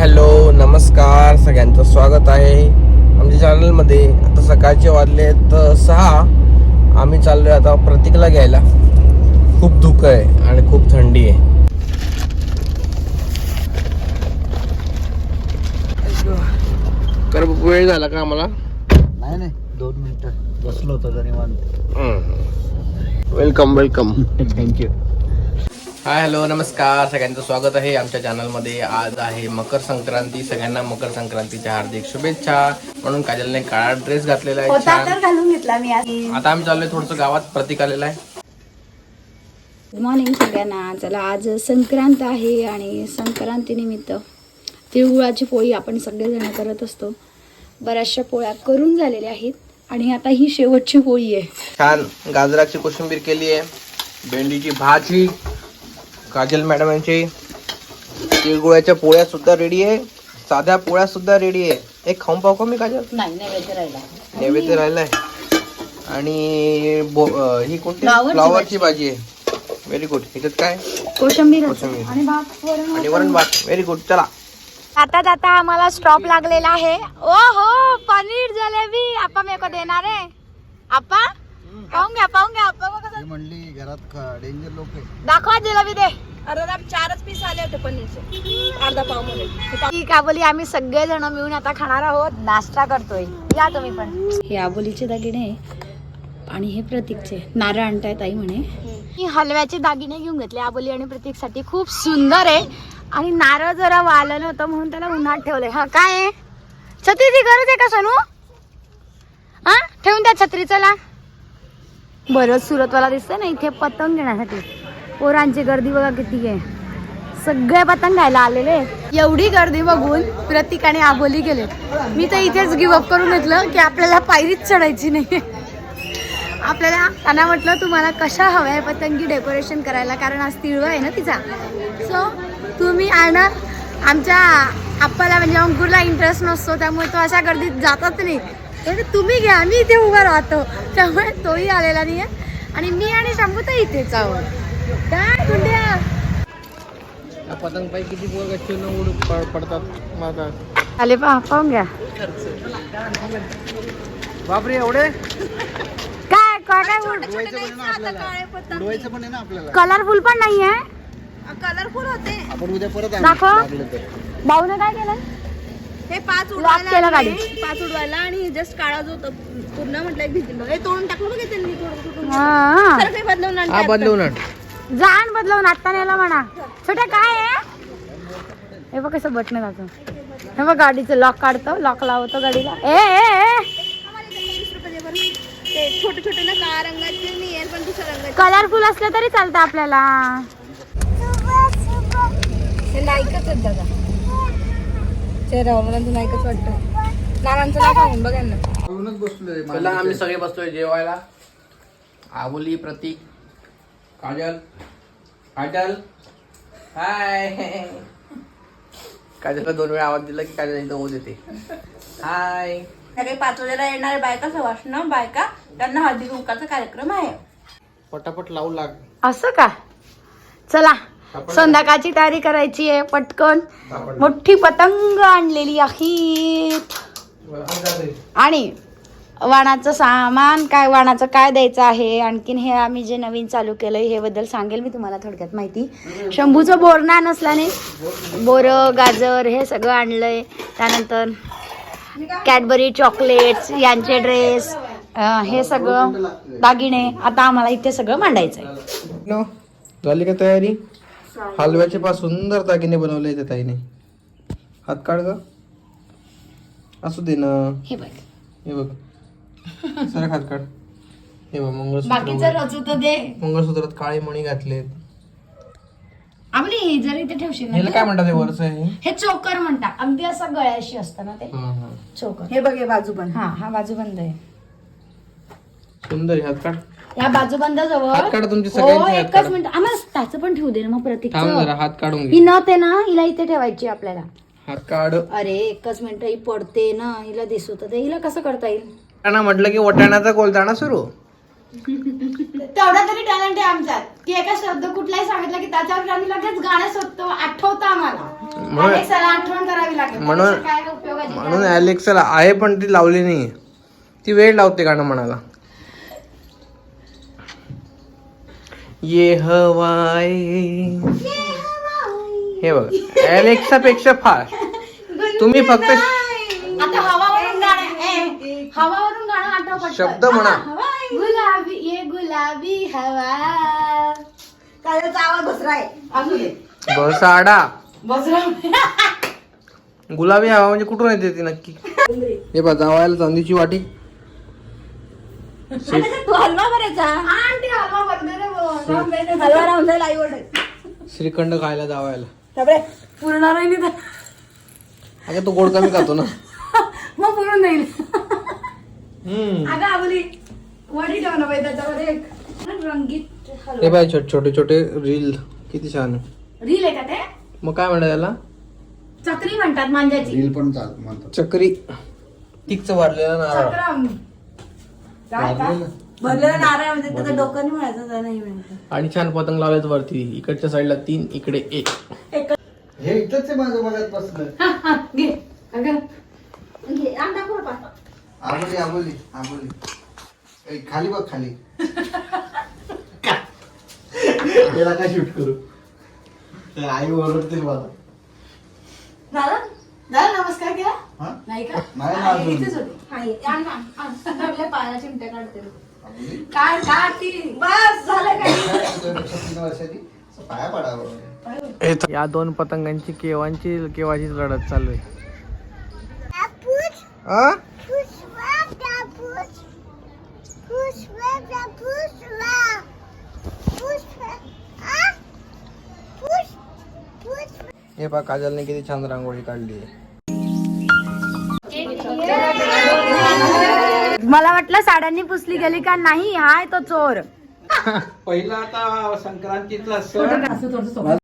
Hello नमस्कार. सगळ्यांचं स्वागत आहे आमच्या चॅनलमध्ये. आता सकाळचे वाजलेत अ, सहा. आम्ही चाललोय आता प्रतीकला घ्यायला. खूप धुकं आहे आणि खूप थंडी आहे. कर वेळ झाला का आम्हाला? नाही नाही. दोन मिनिटं. बसलो होतो तरी welcome welcome thank you hi hello नमस्कार. सगळ्यांचं स्वागत आहे आमच्या चॅनलमध्ये. आज आहे मकर संक्रांती. सगळ्यांना मकर संक्रांतीच्या हार्दिक शुभेच्छा. म्हणून काजलने काळा ड्रेस घातलेला आहे. छान. तर घालून घेतला मी आज. आता आम्ही चाललोय थोडस गावात. प्रतीक आलेला आहे. गुड मॉर्निंग सगळ्यांना. चला आज संक्रांत आहे आणि संक्रांतीनिमित्त तिळगुळाची पोळी आपण सगळेजण करत असतो. बऱ्याचशा पोळ्या करून झालेल्या आहेत आणि आता ही शेवटची पोळी आहे. छान. गाजराची कोशिंबीर केली आहे. भेंडीची भाजी. काजल मॅडम यांची. तिळगुळ्याच्या पोळ्या सुद्धा रेडी आहे. साध्या पोळ्या सुद्धा रेडी आहे. एक खाऊन पाहू का मी काजल? नाही नैवेद्य राहिला. नैवेद्य राहिलाय. आणि बो- अं, ही कोणती? फ्लॉवरची फ्लॉवरची भाजी. आहे. व्हेरी गुड ह्याच्यात काय? कोशंबीर कोशिंबीर. आणि भात वरण आणि वरण भात. व्हेरी गुड चला. आता जाता आम्हाला स्टॉप लागलेला आहे. ओ हो पनीर जलेबी. आपा मेरे को देणार आहे. आपा पाहून घ्या पाहून कसं- म्हणली घरात डेंजर लोक आहे दाखवा जिलेबी दे अरे चारच पीस आले होते पनीरचे. अर्धा पावमध्ये ठीक आबोली आम्ही सगळे जण मिळून आता खाणार आहोत. नाश्ता करतोय. या तुम्ही पण. हे आबोलीचे दागिने आणि हे प्रतीकचे. नारळ आणताय ताई म्हणे. मी हलव्याचे दागिने घेऊन घेतले. आबोली आणि प्रतीकसाठी खूप सुंदर आहे. आणि नारळ जरा वाळलं नव्हतं म्हणून त्याला उन्हात ठेवलंय. हा काय आहे? छत्रीची गरज आहे का सोनू? हा? ठेवून द्या छत्री चला. बरंच सुरतवाला दिसतंय ना इथे पतंग घेण्यासाठी पोरांची गर्दी बघा किती आहे. सगळे पतंग घ्यायला आलेले एवढी गर्दी बघून प्रतीक आणि आबोली गेले. मी तर इथेच गिवअप करून घेतलं की आपल्याला पायरीच चढायची नाही. आपल्याला त्यांना म्हटलं तुम्हाला कशा हव्या आहे पतंगी डेकोरेशन करायला? कारण आज तिळवा आहे ना तिचा. सो तुम्ही आणा. आमच्या आपल्याला म्हणजे अंकुरला इंटरेस्ट नसतो त्यामुळे तो अशा गर्दीत जातच नाही. तर तुम्ही घ्या मी इथे उभा राहतो. त्यामुळे तोही आलेला नाही आहे आणि मी आणि शंभू तर इथेच आहोत. काय कुंड्या पतंग पाय किती पोर उड पडतात माझा आले पा पाहून घ्या. बापरे एवढे? काय काय काय पण आहे ना आपल्याला. कलरफुल पण नाही आहे आपण उद्या परत. दाखव. भाऊने काय केलं हे पाच लॉक केलं गाडी पाच उडवायला आणि जस्ट काळा जो होता पूर्ण म्हटलं एक भिंती हे तोडून टाकलं बघ त्यांनी तोडून तुटून. परत बदलवून आणलं. बदलवून. जाण बदलवून आता नेला म्हणा. छोट्या काय आहे? हे बघ कसं बटन जातं हे बघ गाडीचं लॉक काढतो लॉक लावतो गाडीला. ए ए छोटे छोटे ना काळ्या रंगाचे नाही पण दुसऱ्या रंगाचे. कलरफुल असलं तरी चालतं आपल्याला. हे नाईकच आहेत दादा. चेहऱ्यावर मला तू नाईकच वाटतं. नानांचं नाव सांगून बघ यांना. म्हणूनच बसलोय चला आम्ही सगळे बसतोय जेवायला. आबोली प्रतीक. काजल. काजल. हाय. काजलला दोन वेळा आवाज दिला की काजल इथं ओझ येते. हाय. सगळे पाच वाजेला येणारे बायका सवाष्ण बायका. त्यांना हळदी कुंकाचा कार्यक्रम आहे. पटापट लावू लाग. असं का? चला. संध्याकाळची तयारी करायची आहे पटकन. मोठी पतंग आणलेली आहे. आणि वाणाचं सामान काय वाणाचं काय द्यायचं आहे? आणखीन हे आम्ही जे नवीन चालू केलंय हे बद्दल सांगेल मी तुम्हाला थोडक्यात माहिती. शंभूचं बोरणा नसल्याने बोरं गाजर हे सगळं आणलंय. त्यानंतर कॅडबरी चॉकलेट्स यांचे ड्रेस हे सगळं दागिने. आता आम्हाला इथे सगळं मांडायचं आहे नो झाली का तयारी? हलव्याचे पास सुंदर दागिने बनवले त्या ताईने. हात काढ ग. असू दे ना. हे बघ. हे बघ. सर हात काढ. हे बघ मंगळसूत्र बाकीचं वगैरे. रचू तर दे. मंगळसूत्रात काळे मणी घातलेत. आपली जर इथे ठेवशील ना काय म्हणतात हे वरचं हे? हे चोकर म्हणतात. अगदी असं गळ्याशी असतं ना ते. हा, हा. चोकर. हे बघ हे बाजू पण हा हा बाजूबंद आहे. सुंदर आहे, हात काढ. या बाजूबंद जवळ हात काढा तुमचे हो सगळ्यांचे हात एकच काढा. मिनिट. आम्हाला त्याचं पण ठेवू दे ना मग थांब जरा हात काढून ही घे नथ आहे ना हिला इथे ठेवायची आपल्याला. हात काढ. अरे एकच मिनिट ही पडते ना हिला दिसू तर ते हिला कसं करता येईल? त्यांना म्हटलं की वटाण्याचा कोलताना सुरू. तेवढा तरी टॅलेंट आहे आमच्यात. की एका शब्द कुठलाही सांगितलं की त्याच्यावर आम्ही लगेच गाणं शोधतो आठवतं आम्हाला. मग- अनेक साला आठवण करावी लागेल. म्हणून- त्यापेक्षा काय उपयोगाची म्हणून अलेक्साला आहे पण ती लावली नाही ती वेळ लावते गाणं म्हणाला ये हवाय हे बघ अलेक्सा पेक्षा फार. तुम्ही फक्त आता हवावरून गाणं ए, हवावरून गाणं आठव पटकन. शब्द म्हणा. गुलाबी ये गुलाबी हवा. आवाज आहे बसाडा. बसरा. गुलाबी हवा म्हणजे कुठून येते ती नक्की? हे बघ जावायला चांदीची वाटी. तू हलवा आंटी बर्गर हलवा राहून जाईल आई ओरडेल. श्रीखंड खायला जावायला. बापरे पूर्ण नाही तर. अगं तो गोड कमी खातो ना. मग पुरून जाईल हम्म. अगं आबोली वडी ठेव ना बाई त्याच्यामध्ये एक. रंगीत हलवा. हे छोटे छोटे छोटे रील. किती छान. रील आहे का ते? मग काय म्हणतात त्याला चक्री म्हणतात मांजाची रील पण चाल म्हणतात. चक्री. तिकचं भरलेलं नारळ. चक्रम. वारलेलं. भरलेलं नारळ म्हणजे त्याचं डोकं नाही म्हणायचं त्याला नाही म्हणायचं आणि छान पतंग लावलेत वरती. इकडच्या साईडला तीन इकडे एक. हे इथंच आहे माझं बघत बसलं घे. अगं. घे अंडा पुढं पाठव. आबोली आबोली आबोली. ए, खाली बघ खाली. त्याला काय शूट करू? ते आई ओरडतील मला. नमस्कार केला? हा? नाही का? नाही ना अजून. इथेच होते. हाय, आण ना, आण. आपल्या पायाला चिमट्या काढते. ती? बस झालं काय? काय वर्षाची असं पाया पडावं. या दोन पतंगांची केवांची केव्हाचीच लढत चालू आहे. आ? हे पा काजलने किती छान रांगोळी काढली आहे. मला वाटलं साड्यांनी पुसली गेली का नाही हाय तो चोर. पहिला आता संक्रांतीचा सण.